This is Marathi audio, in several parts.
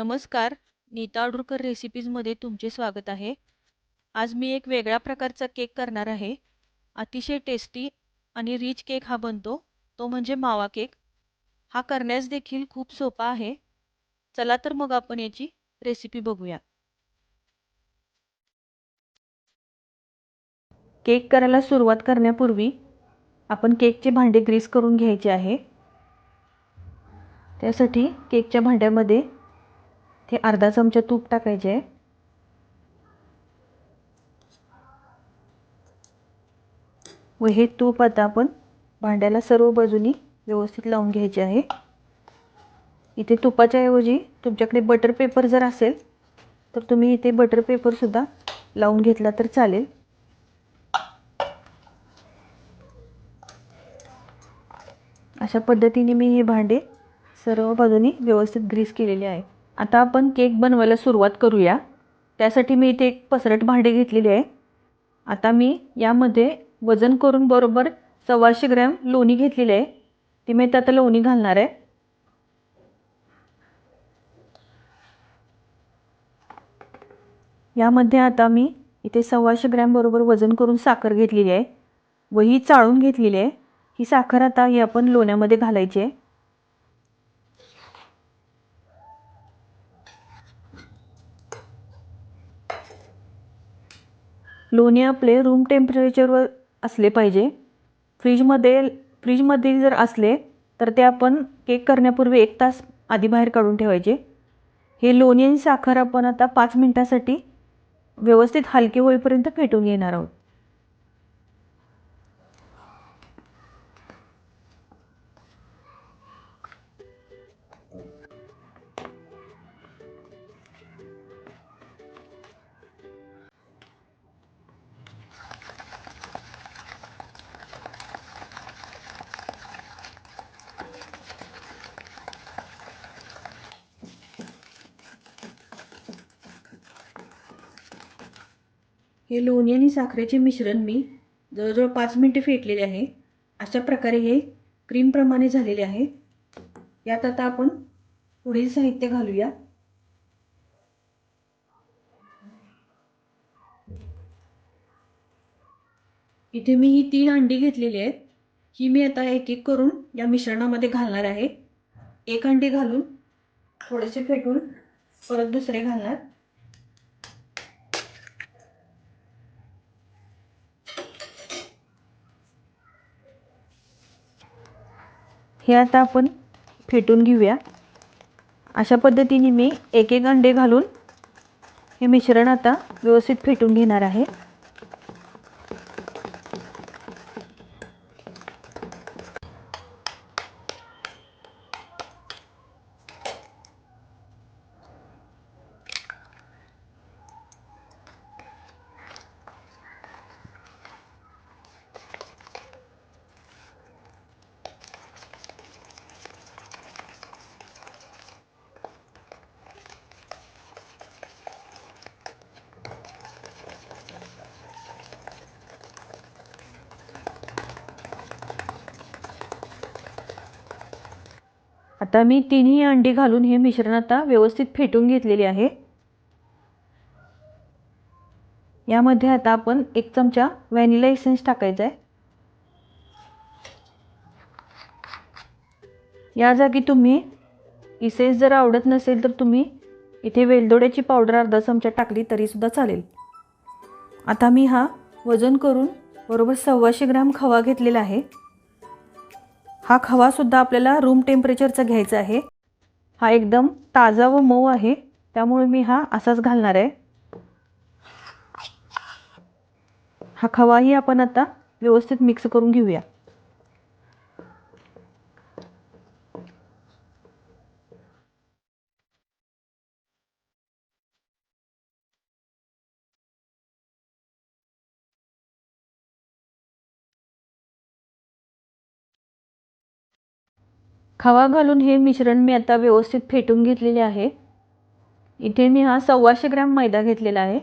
नमस्कार नीता अडुरकर रेसिपीजमध्ये तुमचे स्वागत आहे. आज मी एक वेगळ्या प्रकारचा केक करणार आहे. अतिशय टेस्टी आणि रिच केक हा बनतो. तो म्हणजे मावा केक हा करण्यास देखील खूप सोपा आहे. चला तर मग आपण याची रेसिपी बघूया. केक करायला सुरुवात करण्यापूर्वी आपण केकचे भांडे ग्रीस करून घ्यायचे आहे. त्यासाठी केकच्या भांड्यामध्ये ते अर्धा चमचा तूप टाकायचे. आहे व हे तूप आता आपण भांड्याला सर्व बाजूनी व्यवस्थित लावून घ्यायचे आहे. इथे तुपाच्या ऐवजी तुमच्याकडे बटर पेपर जर असेल तर तुम्ही इथे बटर पेपरसुद्धा लावून घेतला तर चालेल. अशा पद्धतीने मी हे भांडे सर्व बाजूनी व्यवस्थित ग्रीस केलेले आहे. आता आपण केक बनवायला सुरुवात करूया. त्यासाठी मी इथे एक पसरट भांडे घेतलेले आहे. आता मी यामध्ये वजन करून बरोबर सव्वाशे ग्रॅम लोणी घेतलेली आहे. ती मी आता लोणी घालणार आहे. यामध्ये आता मी इथे सव्वाशे ग्रॅम बरोबर वजन करून साखर घेतलेली आहे. व ही चाळून घेतलेली आहे. ही साखर आता ही आपण लोण्यामध्ये घालायची आहे. लोणी आपले रूम टेम्परेचरवर असले पाहिजे. फ्रीजमध्ये फ्रीजमध्ये जर असले तर ते आपण केक करण्यापूर्वी एक तास आधी बाहेर काढून ठेवायचे. हे लोणी आणि साखर आपण आता पाच मिनटासाठी व्यवस्थित हलके होईपर्यंत फेटून घेणार आहोत. हे लोणी आणि साखरेचे मिश्रण मी जवळजवळ पाच मिनटे फेटलेले आहे. अशा प्रकारे हे क्रीमप्रमाणे झालेले आहे. यात आता आपण पुढील साहित्य घालूया. इथे मी ही तीन अंडी घेतलेली आहेत. ही मी आता एक एक करून या मिश्रणामध्ये घालणार आहे. एक अंडी घालून थोडेसे फेटून परत दुसरे घालणार. हे आता आपण फेटून घेऊया. अशा पद्धतीने मी एक एक अंडे घालून हे मिश्रण आता व्यवस्थित फेटून घेणार आहे. आता मी तिन्ही अंडी घालून हे मिश्रण आता व्यवस्थित फेटून घेतलेले आहे. यामध्ये आता आपण एक चमचा व्हॅनिला एसेन्स टाकायचा आहे. या जागी तुम्ही इसेन्स जर आवडत नसेल तर तुम्ही इथे वेलदोड्याची पावडर अर्धा चमचा टाकली तरीसुद्धा चालेल. आता मी हा वजन करून बरोबर सव्वाशे ग्रॅम खवा घेतलेला आहे. हा खवासुद्धा आपल्याला रूम टेम्परेचरचा घ्यायचा आहे. हा एकदम ताजा व मऊ आहे. त्यामुळे मी हा असाच घालणार आहे. हा खवाही आपण आता व्यवस्थित मिक्स करून घेऊया. खवा घालून हे मिश्रण मी आता व्यवस्थित फेटून घेतलेले आहे. इथे मी हा सव्वाशे ग्रॅम मैदा घेतलेला आहे.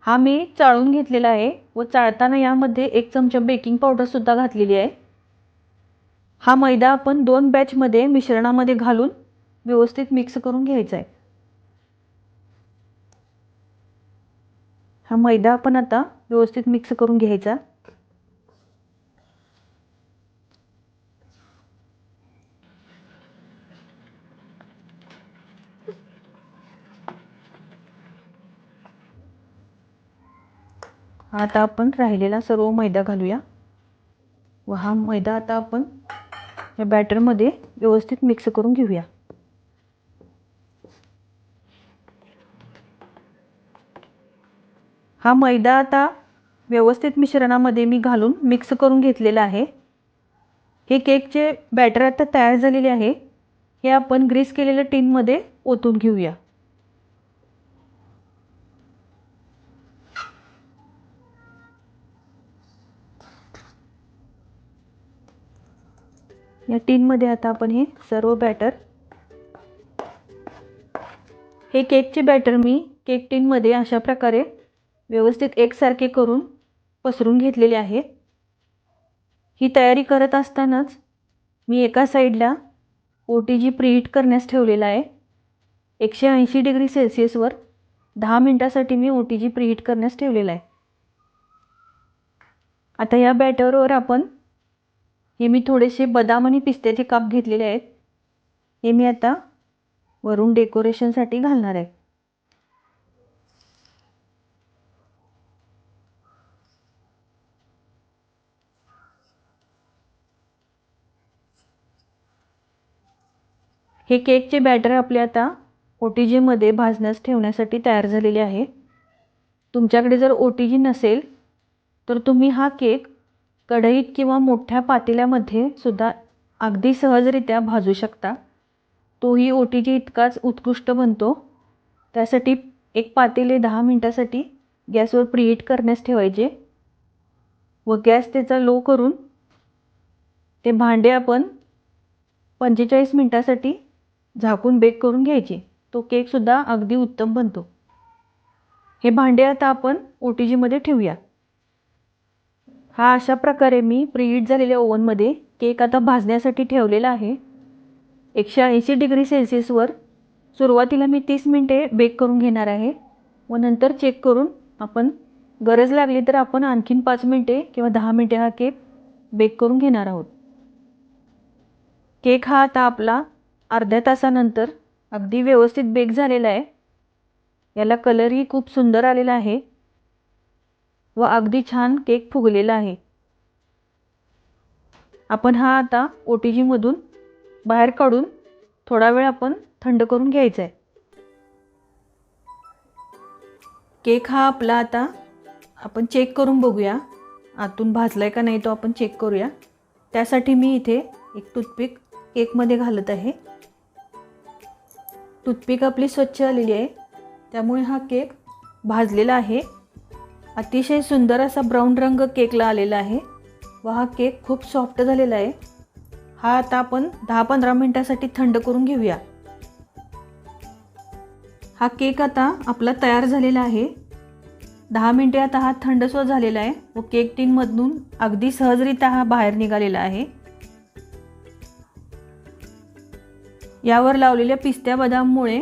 हा मी चाळून घेतलेला आहे व चाळताना यामध्ये एक चमचा बेकिंग पावडरसुद्धा घातलेली आहे. हा मैदा आपण दोन बॅचमध्ये मिश्रणामध्ये घालून व्यवस्थित मिक्स करून घ्यायचा आहे. हा मैदा आपण आता व्यवस्थित मिक्स करून घ्यायचा. आता आपण राहिलेला सर्व मैदा घालूया. व हा मैदा आता आपण या बॅटरमध्ये व्यवस्थित मिक्स करून घेऊया. हा मैदा आता व्यवस्थित मिश्रणामध्ये मी घालून मिक्स करून घेतलेला आहे. हे केकचे बॅटर आता तयार झालेले आहे. हे आपण ग्रीस केलेल्या टीनमध्ये ओतून घेऊया. या टीनमध्ये आता आपण हे सर्व बॅटर हे केकचे बॅटर मी केक टीनमध्ये अशा प्रकारे व्यवस्थित एकसारखे करून पसरून घेतलेले आहे. ही तयारी करत असतानाच मी एका साईडला ओ टी जी प्रीहीट करण्यास ठेवलेला आहे. एकशे ऐंशी डिग्री सेल्सिअसवर दहा मिनटासाठी मी ओ टी जी प्रीहीट करण्यास ठेवलेला आहे. आता या बॅटरवर आपण हे मी थोडेसे बदाम आणि पिस्त्याचे काप घेतलेले आहेत. हे मी आता वरून डेकोरेशनसाठी घालणार आहे. हे केकचे बॅटर आपले आता ओ टी जीमध्ये भाजण्यास ठेवण्यासाठी तयार झालेले आहे. तुमच्याकडे जर ओ टी जी नसेल तर तुम्ही हा केक कढईत किंवा मोठ्या पातेल्यामध्ये सुद्धा अगदी सहजरित्या भाजू शकता. तोही ओ टी जी इतकाच उत्कृष्ट बनतो. त्यासाठी एक पातेले दहा मिनटासाठी गॅसवर प्रीहीट करण्यास ठेवायचे व गॅस त्याचा लो करून ते भांडे आपण पंचेचाळीस मिनटासाठी झाकून बेक करून घ्यायचे. तो केकसुद्धा अगदी उत्तम बनतो. हे भांडे आता आपण ओ टी जीमध्ये ठेवूया. हा अशा प्रकारे मी प्रीहीट झालेल्या ओव्हनमध्ये केक आता भाजण्यासाठी ठेवलेला आहे. एकशे ऐंशी डिग्री सेल्सिअसवर सुरुवातीला मी तीस मिनटे बेक करून घेणार आहे. व नंतर चेक करून आपण गरज लागली तर आपण आणखीन पाच मिनटे किंवा दहा मिनटे हा केक बेक करून घेणार आहोत. केक हा आता आपला अर्ध्या तासानंतर अगदी व्यवस्थित बेक झालेला आहे. याला कलरही खूप सुंदर आलेला आहे. व अगदी छान केक फुगलेला आहे. आपण हा आता ओ टी जीमधून बाहेर काढून थोडा वेळ आपण थंड करून घ्यायचा आहे केक हा आपला आता आपण चेक करून बघूया. आतून भाजला आहे का नाही तो आपण चेक करूया. त्यासाठी मी इथे एक टूथपिक केकमध्ये घालत आहे. टूथपिक आपली स्वच्छ आलेली आहे. त्यामुळे हा केक भाजलेला आहे. अतिशय सुंदर असा ब्राऊन रंग केकला आलेला आहे. व हा केक खूप सॉफ्ट झालेला आहे. हा आता आपण दहा पंधरा मिनटासाठी थंड करून घेऊया. हा केक आता आपला तयार झालेला आहे. दहा मिनटे आता हा थंडसो झालेला आहे व केक टीनमधून अगदी सहजरित्या हा बाहेर निघालेला आहे. यावर लावलेल्या पिस्त्या बदाममुळे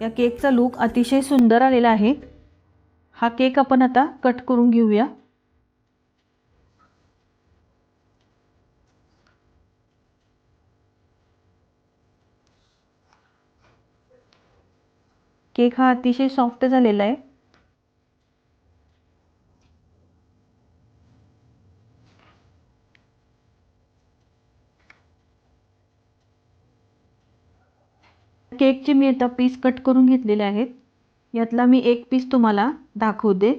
या केकचा लूक अतिशय सुंदर आलेला आहे. हा केक आपण आता कट करून घेऊया. केक हा अतिशय सॉफ्ट झालेला आहे. केकचे मी आता पीस कट करून घेतलेले आहेत. यातला मी एक पीस तुम्हाला दाखवते.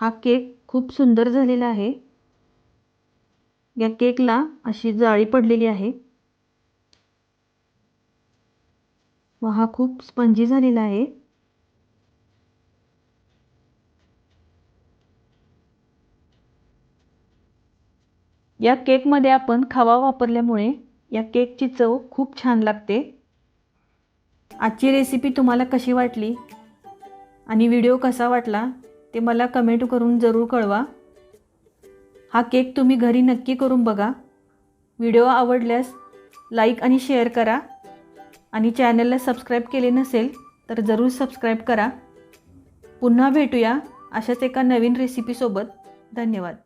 हा केक खूप सुंदर झालेला आहे. या केकला अशी जाळी पडलेली आहे. व हा खूप स्पंजी झालेला आहे. या केकमध्ये आपण खवा वापरल्यामुळे या केकची चव खूप छान लागते. आजची रेसिपी तुम्हाला कशी वाटली आणि व्हिडिओ कसा वाटला ते मला कमेंट करून जरूर कळवा. हा केक तुम्ही घरी नक्की करून बघा. व्हिडिओ आवडल्यास लाईक आणि शेअर करा. आणि चॅनलला सबस्क्राईब केले नसेल तर जरूर सबस्क्राईब करा. पुन्हा भेटूया अशाच एका नवीन रेसिपीसोबत धन्यवाद.